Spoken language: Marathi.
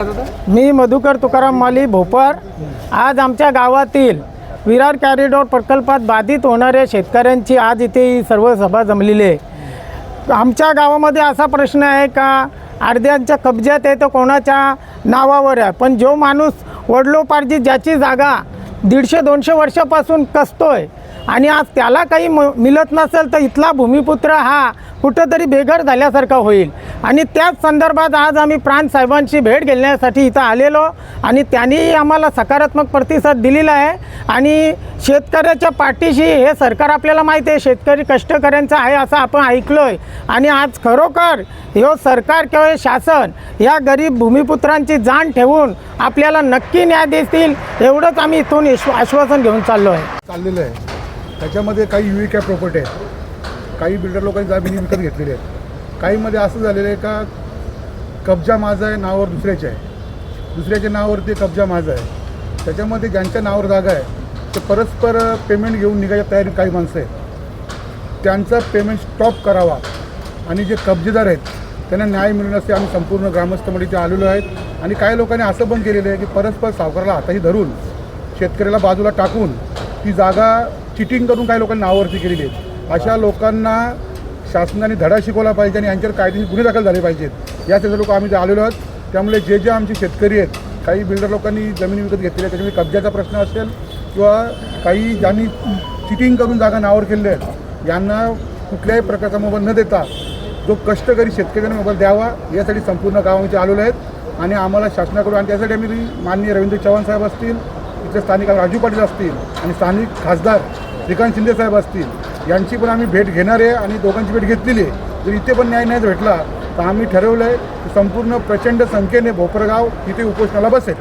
मी मधुकर तुकाराम माली भोपर आज आमच्या गावातील विरार कॅरिडॉर प्रकल्पात बाधित होणाऱ्या शेतकऱ्यांची आज इथे ही सर्व सभा जमलेली आहे. आमच्या गावामध्ये असा प्रश्न आहे का अर्ध्यांच्या कब्जात आहे तर कोणाच्या नावावर आहे? पण जो माणूस वडलोपार्जित ज्याची जागा दीडशे दोनशे वर्षापासून कसतोय आणि आज त्याला काही म मिळत नसेल तर इथला भूमिपुत्र हा कुठंतरी बेघर झाल्यासारखा होईल. आणि त्याच संदर्भात आज आम्ही प्राणसाहेबांशी भेट घेण्यासाठी इथं आलेलो आणि त्यांनीही आम्हाला सकारात्मक प्रतिसाद दिलेला आहे. आणि शेतकऱ्याच्या पाठीशी हे सरकार आपल्याला माहिती आहे शेतकरी कष्टकऱ्यांचं आहे असं आपण ऐकलो आहे आणि आज खरोखर हे सरकार किंवा हे शासन या गरीब भूमिपुत्रांची जाण ठेवून आपल्याला नक्की न्याय देतील एवढंच आम्ही इथून आश्वासन घेऊन चाललो आहे चाललेलं आहे. त्याच्यामध्ये काही युवी कॅप प्रॉपर्टी आहेत. काही बिल्डर लोकांनी जमिनी विकत घेतलेल्या आहेत. काहीमध्ये असं झालेलं आहे का कब्जा माझा आहे नावावर दुसऱ्याचे आहे. दुसऱ्याच्या नावावरती कब्जा माझा आहे. त्याच्यामध्ये ज्यांच्या नावावर जागा आहे ते परस्पर पेमेंट घेऊन निघायच्या तयारी काही माणसं आहेत. त्यांचा पेमेंट स्टॉप करावा. आणि जे कब्जेदार आहेत त्यांना न्याय मिळण्यासाठी आम्ही संपूर्ण ग्रामस्थ इथे आलेलो आहेत. आणि काही लोकांनी असं पण केलेलं आहे की परस्पर सावकाराला हाताही धरून शेतकऱ्याला बाजूला टाकून ती जागा चिटिंग करून काही लोकांनी नावावरती केलेली आहेत. अशा लोकांना शासनाने धडा शिकवला पाहिजे आणि यांच्यावर कायदेशीर गुन्हे दाखल झाले पाहिजेत. यासाठी लोक आम्ही आलेलो आहोत. त्यामुळे जे जे आमचे शेतकरी आहेत काही बिल्डर लोकांनी जमिनी विकत घेतलेल्या आहेत त्याच्यामुळे कब्जाचा प्रश्न असेल किंवा काही ज्यांनी चिटिंग करून जागा नावावर केलेल्या आहेत यांना कुठल्याही प्रकारचा मोबाईल न देता जो कष्टकरी शेतकऱ्यांना मोबाईल द्यावा यासाठी संपूर्ण गावामध्ये आलेलो आहेत. आणि आम्हाला शासनाकडून आणि त्यासाठी आम्ही माननीय रवींद्र चव्हाण साहेब असतील इथले स्थानिक राजू पाटील असतील आणि स्थानिक खासदार श्रीकांत शिंदे साहेब असतील यांची पण आम्ही भेट घेणार आहे आणि दोघांची भेट घेतलेली आहे. जर इथे पण न्याय नाही भेटला तर आम्ही ठरवलं आहे की संपूर्ण प्रचंड संख्येने भोपरगाव इथे उपोषणाला बसेल.